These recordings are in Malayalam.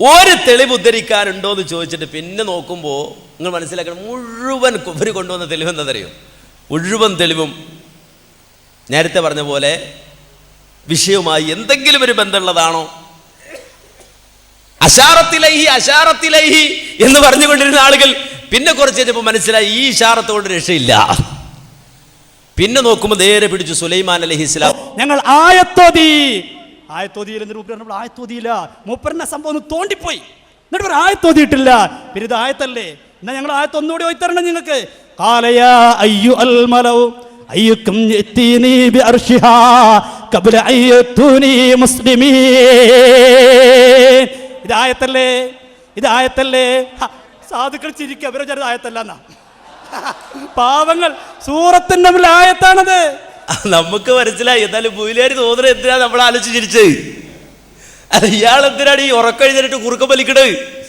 ഒരു തെളിവ് ഉദ്ധരിക്കാനുണ്ടോ എന്ന് ചോദിച്ചിട്ട് പിന്നെ നോക്കുമ്പോൾ നിങ്ങൾ മനസ്സിലാക്കണം മുഴുവൻ ഇവർ കൊണ്ടുവന്ന തെളിവ് എന്താണെന്നറിയോ മുഴുവൻ തെളിവും നേരത്തെ പറഞ്ഞ പോലെ വിഷയവുമായി എന്തെങ്കിലും ഒരു ബന്ധമുള്ളതാണോ? അശാറത്തിലൈഹി അശാറത്തിലൈഹി എന്ന് പറഞ്ഞുകൊണ്ടിരുന്ന ആളുകൾ പിന്നെ കുറച്ച് കഴിഞ്ഞപ്പോൾ മനസ്സിലായി ഈ ഇഷാറത്ത് രക്ഷയില്ല. പിന്നെ നോക്കുമ്പോൾ നേരെ പിടിച്ചു സുലൈമാൻ അലഹി ഇസ്ലാം ഞങ്ങൾ ആയത്തോതി ആയത്തോതിയിൽ എന്ന് പറഞ്ഞപ്പോൾ ആയത്തോതിയില്ല. മൂപ്പറിന്റെ സംഭവം ഒന്ന് തോണ്ടിപ്പോയി. എന്നിട്ട് ഒരു ആയത്തോതിയിട്ടില്ല. പിന്നെ ഇത് ആയത്തല്ലേ? എന്നാ ഞങ്ങൾ ആയത്ത് ഒന്നുകൂടി ഒയ്ത്തരണം നിങ്ങൾക്ക് അയ്യുക്കും യത്തീനി ബി അർഷിഹാ ഖബ്ല അയ്യത്തൂനി മുസ്ലിമീൻ ഇത് ആയത്തല്ലേ? ഇത് ആയത്തല്ലേ? ഹ, സാധുക്കൾ ചിരിക്കുക. അവരെ ചെറുതായത്തല്ല എന്നാ. പാവങ്ങൾ. സൂറത്തിന്റെ ആയത്താണത്. നമുക്ക് മനസ്സിലായി. എന്നാലും പുയിലേരി തോന്നുന്നത് എന്തിനാ നമ്മൾ ആലോചിച്ച് ചിരിച്ചത് അത് ഇയാൾ എന്തിനാണ് ഈ ഉറക്കം കുറുക്കം വലിക്കണത്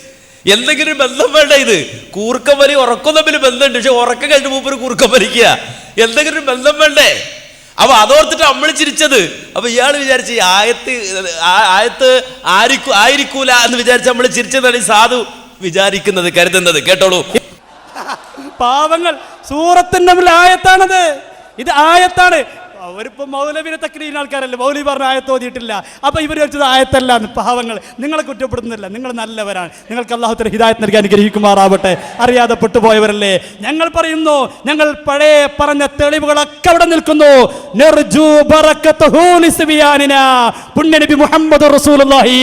എന്തെങ്കിലും ബന്ധം വേണ്ട ഇത്? കൂർക്കം വലി ഉറക്കം തമ്മിൽ ബന്ധമുണ്ട്. പക്ഷെ ഉറക്കം കഴിഞ്ഞ് മൂപ്പര് കൂർക്കം വലിക്കുക. എന്തെങ്കിലും ബന്ധം വേണ്ടേ? അപ്പൊ അതോർത്തിട്ട് നമ്മൾ ചിരിച്ചത്. അപ്പൊ ഇയാൾ വിചാരിച്ച് ആയത്ത് ആയത്ത് ആയിരിക്കൂ ആയിരിക്കൂല എന്ന് വിചാരിച്ച് നമ്മൾ ചിരിച്ചതാണ് ഈ സാധു വിചാരിക്കുന്നത് കരുതുന്നത്. കേട്ടോളൂ. പാവങ്ങൾ സൂറത്തിന്റെ ആയത്താണത്. ഇത് ആയത്താണ്. അവരിപ്പോ മൗലവിനെ തക്രീന ആൾക്കാരല്ലേ? മൗലവി പറഞ്ഞ ആയത്ത് ഓതിയിട്ടില്ല. അപ്പൊ ഇവർ വെച്ചത് ആയത്തല്ല പാവങ്ങൾ നിങ്ങളെ കുറ്റപ്പെടുന്നില്ല നിങ്ങൾ നല്ലവരാണ്. നിങ്ങൾക്ക് അള്ളാഹുത്തിന് ഹിദായത് നൽകി അനുഗ്രഹിക്കുമാറാവട്ടെ. അറിയാതെ പെട്ടുപോയവരല്ലേ? ഞങ്ങൾ പറയുന്നു ഞങ്ങൾ പഴയ പറഞ്ഞ തെളിവുകളൊക്കെ അവിടെ നിൽക്കുന്നു. പുണ്യനബി മുഹമ്മദ് റസൂലുള്ളാഹി.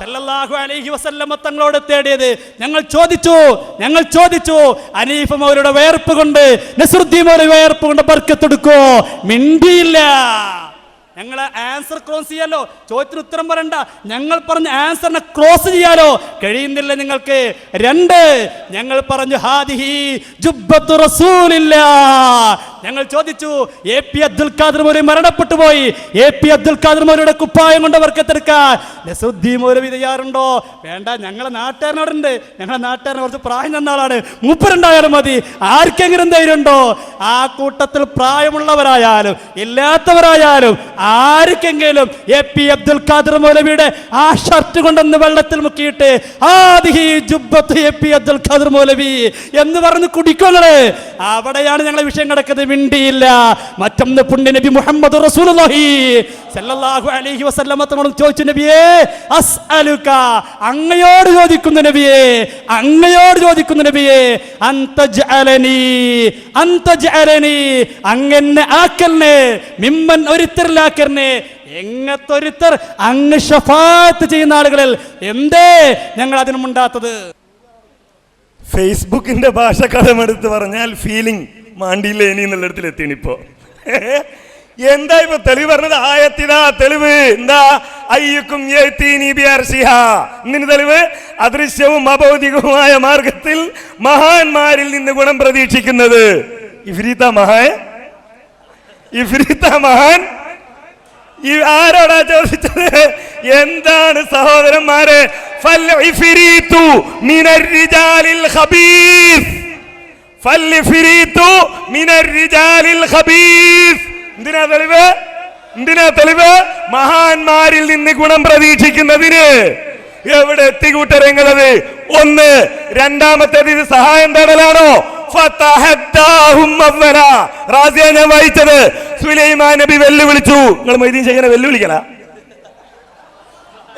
സല്ലല്ലാഹു അലൈഹി വസല്ലമ തങ്ങളോട് തേടിയത് ഞങ്ങൾ ചോദിച്ചു ഞങ്ങൾ ചോദിച്ചു അനീഫ മൗലയുടെ വേർപ്പ് കൊണ്ട് നസറുദ്ദീൻ മൗലയുടെ വേർപ്പ് കൊണ്ട് ബർക്കത്തെടുക്കോ മിണ്ടിയില്ല. ഞങ്ങളെ ആൻസർ ക്ലോസ് ചെയ്യാലോ? ചോദ്യത്തിന് ഉത്തരം പറയണ്ട. ഞങ്ങൾ പറഞ്ഞ ആൻസറിനെ ക്ലോസ് ചെയ്യാലോ? കഴിയുന്നില്ല നിങ്ങൾക്ക്. രണ്ട് ഞങ്ങൾ പറഞ്ഞു ഹാദിഹി ജുബ്ബത്തു റസൂലില്ല. ഞങ്ങൾ ചോദിച്ചു എ പി അബ്ദുൽ ഖാദർ മൗലവി മരണപ്പെട്ടു പോയി. എ പി അബ്ദുൽ ഖാദർ മൗലയുടെ കുപ്പായം കൊണ്ട് വർക്കത്തെടുക്കാൻ നസുദ്ദീൻ മൗലവി വേണ്ട ഞങ്ങളെ നാട്ടുകാരനോടുണ്ട് ഞങ്ങളെ നാട്ടുകാരനെ കുറച്ച് പ്രായം തന്ന ആളാണ്. മൂപ്പരുണ്ടായാലും മതി. ആർക്കെങ്കിലും ധൈര്യമുണ്ടോ? ആ കൂട്ടത്തിൽ പ്രായമുള്ളവരായാലും ഇല്ലാത്തവരായാലും ആർക്കെങ്കിലും എ പി അബ്ദുൽ ഖാദർ മൗലവിയുടെ ആ ഷർട്ട് കൊണ്ടൊന്ന് വെള്ളത്തിൽ മുക്കിയിട്ട് ആദിഹി ജുബത്ത് എ പി അബ്ദുൽ ഖാദർ മൗലവി എന്ന് പറഞ്ഞ് കുടിക്കങ്ങൾ അവിടെയാണ് ഞങ്ങളെ വിഷയം കിടക്കുന്നത്. മിണ്ടിയില്ല. മറ്റൊന്ന് പുണ്യ നബി മുഹമ്മദ് റസൂലുള്ളാഹി സല്ലല്ലാഹു അലൈഹി വസല്ലമ തങ്ങളോട് ചോദിച്ചു നബിയേ അസ്അലുക. അങ്ങയോട് ചോദിക്കുന്നു നബിയേ അങ്ങയോട് ചോദിക്കുന്നു നബിയേ അന്തജ്അലനി അന്തജ്അലനി അങ്ങനെ ആക്കലിനെ മിമ്മൻ ഒരുത്തരിലാക്കലിനെ എങ്ങത്തൊരുത്തർ അങ്ങ് ഷഫാത്ത് ചെയ്യുന്ന ആളുകളിൽ എന്തേ ഞങ്ങൾ അതിന് മുണ്ടാത്തത് ഫേസ്ബുക്കിന്റെ ഭാഷ കടമെടുത്ത് പറഞ്ഞാൽ ഫീലിംഗ് മാണ്ടിയില്ല ഇനി എന്നുള്ളിടത്തിൽ എത്തിയാണ് ഇപ്പോ. എന്താ ഇപ്പൊ തെളിവ് പറഞ്ഞത്? ആയത്തിനാ തെളിവ്. എന്താ? അയ്യക്കും തെളിവ്? അദൃശ്യവും അഭൗതികവുമായ മാർഗത്തിൽ മഹാന്മാരിൽ നിന്ന് ഗുണം പ്രതീക്ഷിക്കുന്നത്. ഇഫ്രീത്ത മഹാൻ? ഇഫ്രീത്ത മഹാൻ? ഈ ആരോടാ ചോദിച്ചത്? എന്താണ് സഹോദരന്മാരെ? മഹാന്മാരിൽ നിന്ന് ഗുണം പ്രതീക്ഷിക്കുന്നതിന്. എവിടെ എത്തിക്കൂട്ടരങ്ങളത് ഒന്ന് രണ്ടാമത്തേത് ഇത് സഹായം തേടലാണോ? ഞാൻ വായിച്ചത്. സുലൈമാൻ നബി വെല്ലുവിളിച്ചു. നിങ്ങൾ മൈദീൻ ശേഖരനെ വെല്ലുവിളിക്കല?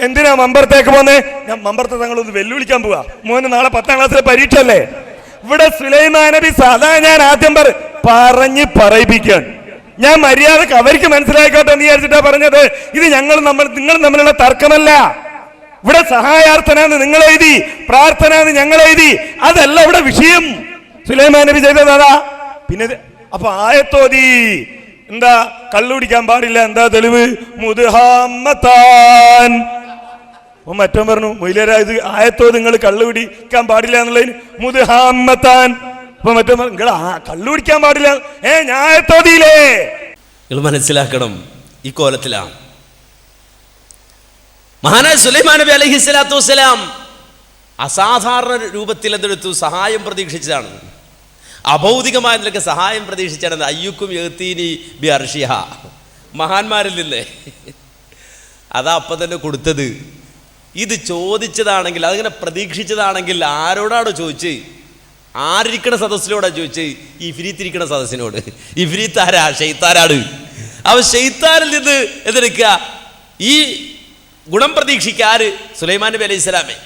എന്തിനാ മമ്പറത്തേക്ക് പോന്നേ? ഞാൻ മമ്പറത്തെ തങ്ങളൊന്ന് വെല്ലുവിളിക്കാൻ പോവാ. മോന് നാളെ പത്താം ക്ലാസ്സിലെ പരീക്ഷ അല്ലേ ഇവിടെ സുലൈമാൻ നബി സാധാ ഞാൻ ആദ്യം പറ പറഞ്ഞ് പറയിപ്പിക്കാൻ ഞാൻ മര്യാദയ്ക്ക് അവർക്ക് മനസ്സിലാക്കട്ടെ എന്ന് വിചാരിച്ചിട്ടാ പറഞ്ഞത്. ഇത് ഞങ്ങൾ നമ്മൾ നിങ്ങൾ തമ്മിലുള്ള തർക്കമല്ല. ഇവിടെ സഹായാർത്ഥന നിങ്ങൾ എഴുതി പ്രാർത്ഥന ഞങ്ങൾ എഴുതി. അതല്ല ഇവിടെ വിഷയം. സുലൈമാൻ നബി ചെയ്തതാ പിന്നെ അപ്പൊ ആയത്തോതി എന്താ കള്ളുപിടിക്കാൻ പാടില്ല എന്താ തെളിവ്? അപ്പൊ മറ്റോ പറഞ്ഞു മൊയിലേര ഇത് ആയത്തോ നിങ്ങൾ കള്ളു പിടിക്കാൻ പാടില്ല എന്നുള്ളതിന് മുതുഹാമത്താൻ അപ്പൊ മറ്റോ പറഞ്ഞു നിങ്ങൾ ആ കള്ളു പിടിക്കാൻ പാടില്ല. ഏ ഞാൻ നിങ്ങൾ മനസ്സിലാക്കണം ഈ കോലത്തിലാണ് മഹാനായ സുലൈമാൻ നബി അലഹി സ്വലാത്തു വസ്സലാം അസാധാരണ രൂപത്തിൽ എന്തെടുത്തു? സഹായം പ്രതീക്ഷിച്ചതാണ്. അഭൗതികമായ നിലയ്ക്ക് സഹായം പ്രതീക്ഷിച്ചാണ് അയ്യുക്കും എഴുത്തീനി ബി അർഷിഹ. മഹാന്മാരിൽ നിന്നേ. അതാ അപ്പം തന്നെ കൊടുത്തത്. ഇത് ചോദിച്ചതാണെങ്കിൽ അതിങ്ങനെ പ്രതീക്ഷിച്ചതാണെങ്കിൽ ആരോടാണോ ചോദിച്ച് ആരിക്കണ സദസ്സിനോടാ ചോദിച്ച് ഇഫിരീത്തിരിക്കണ സദസ്സിനോട്. ഇഫിരീത്ത് ആരാ ഷെയ്ത്താരാണ് അവ ഷെയ്ത്താനിൽ നിന്ന് എന്തെടുക്കുക? ഈ ഗുണം പ്രതീക്ഷിക്കാറ് സുലൈമാൻ നബി അലൈഹി സ്വലാമേ.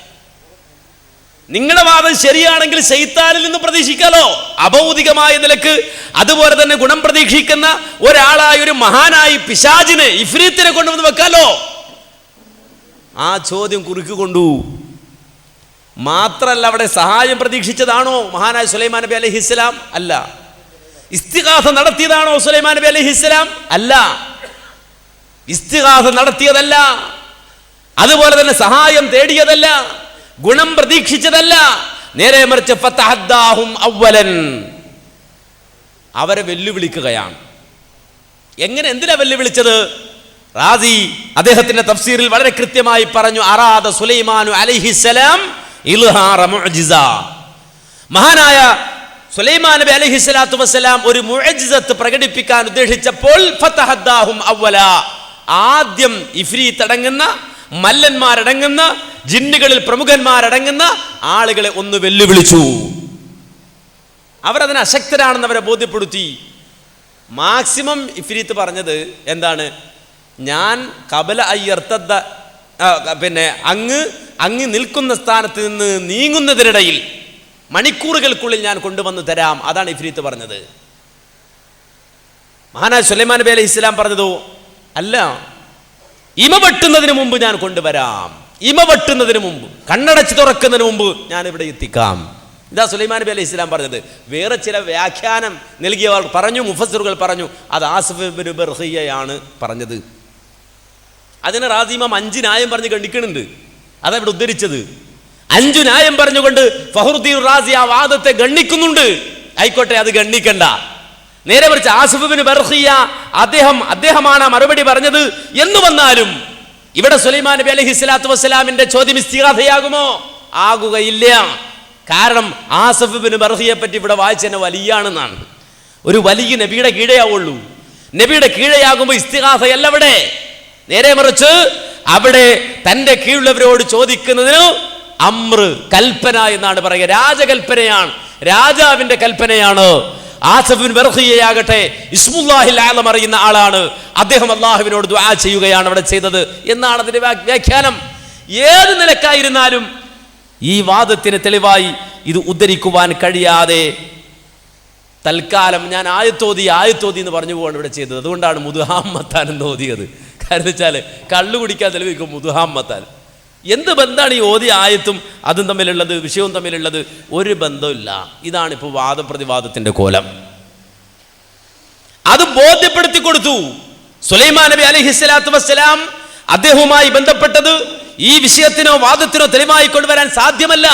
നിങ്ങളുടെ വാദം ശരിയാണെങ്കിൽ ശൈത്താനിൽ നിന്ന് പ്രതീക്ഷിക്കാലോ? അഭൗതികമായ നിലയ്ക്ക്. അതുപോലെ തന്നെ ഗുണം പ്രതീക്ഷിക്കുന്ന ഒരാളായ ഒരു മഹാനായി പിശാജിനെ ഇഫ്രീത്തിനെ കൊണ്ടുവന്ന് വെക്കാലോ? ആ ചോദ്യം കുറുക്ക് കൊണ്ടു. മാത്രല്ല അവിടെ സഹായം പ്രതീക്ഷിച്ചതാണോ മഹാനായ സുലൈമാൻ നബി അലഹി ഇസ്ലാം അല്ല. ഇസ്തിഹാസ നടത്തിയതാണോ സുലൈമാൻ നബി അലഹി ഇസ്ലാം അല്ല. ഇസ്തിഹാസ നടത്തിയതല്ല. അതുപോലെ തന്നെ സഹായം തേടിയതല്ല. ഗുണം പ്രതീക്ഷിച്ചതല്ല. നേരെ മറിച്ച് ഫത്തഹദ്ദാഹും അവ്വലൻ. അവരെ വെല്ലുവിളിക്കുകയാണ്. എങ്ങനെ എന്തിനാ വെല്ലുവിളിച്ചത്? റാസി അദ്ദേഹത്തിന്റെ തഫ്സീറിൽ വളരെ കൃത്യമായി പറഞ്ഞു അറാദ സുലൈമാനു മുഅ്ജിസ. മഹാനായ സുലൈമാൻ നബി അലൈഹിസ്സലാത്തു വസ്സലാം ഒരു മുഅ്ജിസത്ത് പ്രകടിപ്പിക്കാൻ ഉദ്ദേശിച്ചപ്പോൾ ഫതഹദ്ദാഹും അവ്വല. ആദ്യം ഇഫ്രീത്ത് അടങ്ങുന്ന മല്ലന്മാരടങ്ങുന്ന ജിന്നുകളിൽ പ്രമുഖന്മാരടങ്ങുന്ന ആളുകളെ ഒന്ന് വെല്ലുവിളിച്ചു. അവരതിന് അശക്തരാണെന്ന് അവരെ ബോധ്യപ്പെടുത്തി. മാക്സിമം ഇഫ്രീത്ത് പറഞ്ഞത് എന്താണ്? ഞാൻ കബല അയ്യർത്തദ്ദ പിന്നെ അങ്ങ് അങ്ങ് നിൽക്കുന്ന സ്ഥാനത്ത് നിന്ന് നീങ്ങുന്നതിനിടയിൽ മണിക്കൂറുകൾക്കുള്ളിൽ ഞാൻ കൊണ്ടുവന്ന് തരാം. അതാണ് ഇഫ്രീത്ത് പറഞ്ഞത്. മഹാനായ സുലൈമാൻ നബി അലൈഹി ഇസ്ലാം പറഞ്ഞതോ അല്ല ഇമ വെട്ടുന്നതിന് മുമ്പ് ഞാൻ കൊണ്ടുവരാം. ഇമ വെട്ടുന്നതിന് മുമ്പ് കണ്ണടച്ച് തുറക്കുന്നതിന് മുമ്പ് ഞാൻ ഇവിടെ എത്തിക്കാം. ഇതാ സുലൈമാൻ നബി അലൈഹി ഇസ്ലാം പറഞ്ഞത്. വേറെ ചില വ്യാഖ്യാനം നൽകിയവർ പറഞ്ഞു മുഫസറുകൾ പറഞ്ഞു അത് ആസിഫ് ബിൻ പറഞ്ഞത്. അതിന് റാസിമ അഞ്ച് ന്യായം പറഞ്ഞ് കണ്ടിക്കുന്നുണ്ട് അതവിടെ ഉദ്ധരിച്ചത്. അഞ്ചു ന്യായം പറഞ്ഞുകൊണ്ട് ഫഹറുദ്ദീൻ റാസി ആ വാദത്തെ ഗണ്ണിക്കുന്നുണ്ട് ആയിക്കോട്ടെ അത് ഗണ്ണിക്കണ്ട നേരെ മറിച്ച് ആസിഫിന് ബർഹിയ അദ്ദേഹം അദ്ദേഹമാണ് മറുപടി പറഞ്ഞത്. എന്ന് വന്നാലും ഇവിടെ സുലൈമാൻ നബി അലഹി സ്വലാത്തു വസ്സലാമിന്റെ ചോദ്യം ഇസ്തികാഥയാകുമോ ആകുകയില്ല. കാരണം ആസഫ് ബിൻ ബർഹിയെ പറ്റി ഇവിടെ വായിച്ചെന്നെ വലിയാണെന്നാണ്. ഒരു വലിയ നബിയുടെ കീഴയാവുള്ളൂ. നബിയുടെ കീഴയാകുമ്പോൾ ഇസ്തിഹാസയല്ല അവിടെ. നേരെ മറിച്ച് അവിടെ തന്റെ കീഴുള്ളവരോട് ചോദിക്കുന്നതിന് അമ്ര കൽപ്പന എന്നാണ് പറയുക. രാജകൽപ്പനയാണ്. രാജാവിന്റെ കൽപ്പനയാണ്. ആസഫിൻ ബർഹിയയാകട്ടെ ഇസ്മുല്ലാഹിൽ ആലം അറിയുന്ന ആളാണ്. അദ്ദേഹം അള്ളാഹുവിനോട് ദ്വാ ചെയ്യുകയാണ് അവിടെ ചെയ്തത്. എന്നാണ് അതിന്റെ വ്യാഖ്യാനം. ഏത് നിലക്കായിരുന്നാലും ഈ വാദത്തിന് തെളിവായി ഇത് ഉദ്ധരിക്കുവാൻ കഴിയാതെ തൽക്കാലം ഞാൻ ആയത്തോതി ആയത്തോതി എന്ന് പറഞ്ഞു പോവാണ് ഇവിടെ ചെയ്തത്. അതുകൊണ്ടാണ് മുതുഹാമ്മത്താൻ എന്ന് ഓതിയത്. കാരണം വെച്ചാൽ കള്ളു കുടിക്കാൻ തെളിവിക്കും മുതുഹാമ്മത്താൻ. എന്ത് ബന്ധമാണ് ഈ ഓതി ആയത്തും അതും തമ്മിലുള്ളത് വിഷയവും തമ്മിലുള്ളത്? ഒരു ബന്ധമില്ല ഇതാണ് ഇപ്പോൾ വാദപ്രതിവാദത്തിന്റെ കോലം. അത് ബോധ്യപ്പെടുത്തി കൊടുത്തു. സുലൈമാൻ നബി അലി സ്വലാത്തു വസ്സലാം അദ്ദേഹവുമായി ബന്ധപ്പെട്ടത് ഈ വിഷയത്തിനോ വാദത്തിനോ തെളിവായി കൊണ്ടുവരാൻ സാധ്യമല്ല.